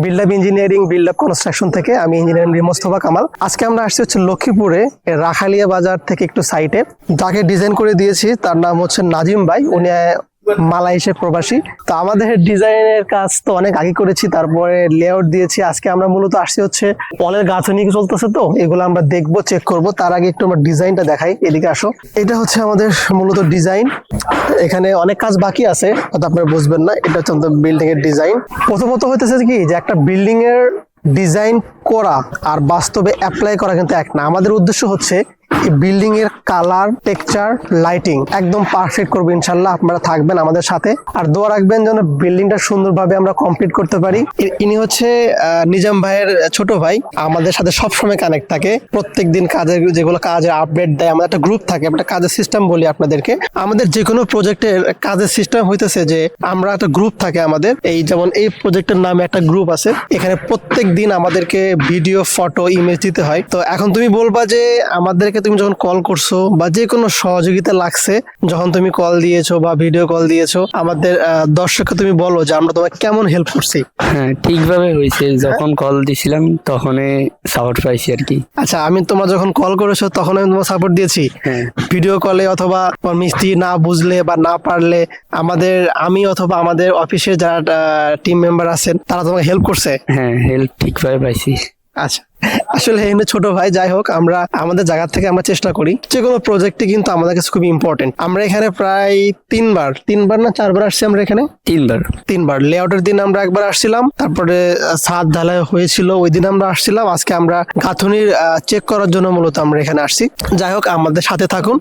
Build up engineering build up construction থেকে আমি engineering Mostafa Kamal. আজকে আমরা আসছি হচ্ছে লক্ষ্মীপুরে রাখালিয়া বাজার থেকে একটু সাইটে যাকে ডিজাইন করে দিয়েছি, তার নাম হচ্ছে নাজিম ভাই। উনি মালয়েশিয়া প্রবাসী। তো আমাদের ডিজাইনের কাজ তো অনেক আগে করেছি, তারপরে লেআউট দিয়েছি। আজকে আমরা মূলত আসছি হচ্ছে পলের গাঁথনি চলতেছে তো, এগুলো আমরা দেখব চেক করব। তার আগে একটু আমরা ডিজাইনটা দেখাই, এদিকে আসো। এটা হচ্ছে আমাদের মূলত ডিজাইন এখানে অনেক কাজ বাকি আছে, হয়তো আপনারা বুঝবেন না, এটা হচ্ছে বিল্ডিং এর ডিজাইন প্রথমত হইতেছে কি, যে একটা বিল্ডিং এর ডিজাইন করা আর বাস্তবে অ্যাপ্লাই করা কিন্তু এক না। আমাদের উদ্দেশ্য হচ্ছে বিল্ডিং এর কালার টেক্সচার লাইটিং একদম পারফেক্ট করব ইনশাল্লাহ। আপনারা থাকবেন আমাদের সাথে। আর দোয়া রাখবেন যেন বিল্ডিংটা সুন্দরভাবে আমরা কমপ্লিট করতে পারি। ইনি হচ্ছে নিজাম ভাইয়ের ছোট ভাই। আমাদের সাথে সবসময় কানেক্ট থাকে। প্রত্যেক দিন কাজের, যেগুলো কাজের আপডেট দেয়, আমাদের একটা গ্রুপ থাকে একটা কাজের সিস্টেম বলি আপনাদেরকে। আমাদের যে কোনো প্রজেক্টের কাজের সিস্টেম হইতেছে যে, আমরা একটা গ্রুপ থাকে আমাদের। এই যেমন এই প্রজেক্টের নামে একটা গ্রুপ আছে। এখানে প্রত্যেক দিন আমাদেরকে ভিডিও ফটো ইমেজ দিতে হয়। তো এখন তুমি বলবা যে, আমাদেরকে তুমি যখন কল করছ বা যে কোনো সহযোগিতা লাগছে যখন তুমি কল দিয়েছ বা ভিডিও কল দিয়েছ আমাদের দর্শককে তুমি বলো যে আমরা তোমাকে কেমন হেল্প করছি। হ্যাঁ ঠিকভাবে হয়েছে। যখন কল দিছিলাম তখনই সাপোর্ট পাইছি আর কি। আচ্ছা আমি তোমার যখন কল করেছ তখন আমি তোমার সাপোর্ট দিয়েছি? হ্যাঁ। ভিডিও কলে অথবা মিস্ত্রি না বুঝলে বা না পারলে আমাদের আমি অথবা আমাদের অফিসের যারা টিম মেম্বার আছেন তারা তোমাকে হেল্প করছে? হ্যাঁ হেল্প ঠিকভাবে পাইছি। আচ্ছা। আসলে এখানে ছোট ভাই যাই হোক আমরা আমাদের জায়গা থেকে আমরা চেষ্টা করি। যে কোনো প্রজেক্টই কিন্তু আমাদের কাছে খুব ইম্পর্টেন্ট আমরা এখানে প্রায় তিনবার তিনবার না চারবার আসছি আমরা এখানে? তিনবার। তিনবার। লেআউটের দিন আমরা একবার আসছিলাম তারপরে ছাদ ঢালাই হয়েছিল ওই দিন আমরা আসছিলাম। আজকে আমরা গাঁথনির চেক করার জন্য মূলত আমরা এখানে আসছি। যাই হোক আমাদের সাথে থাকুন।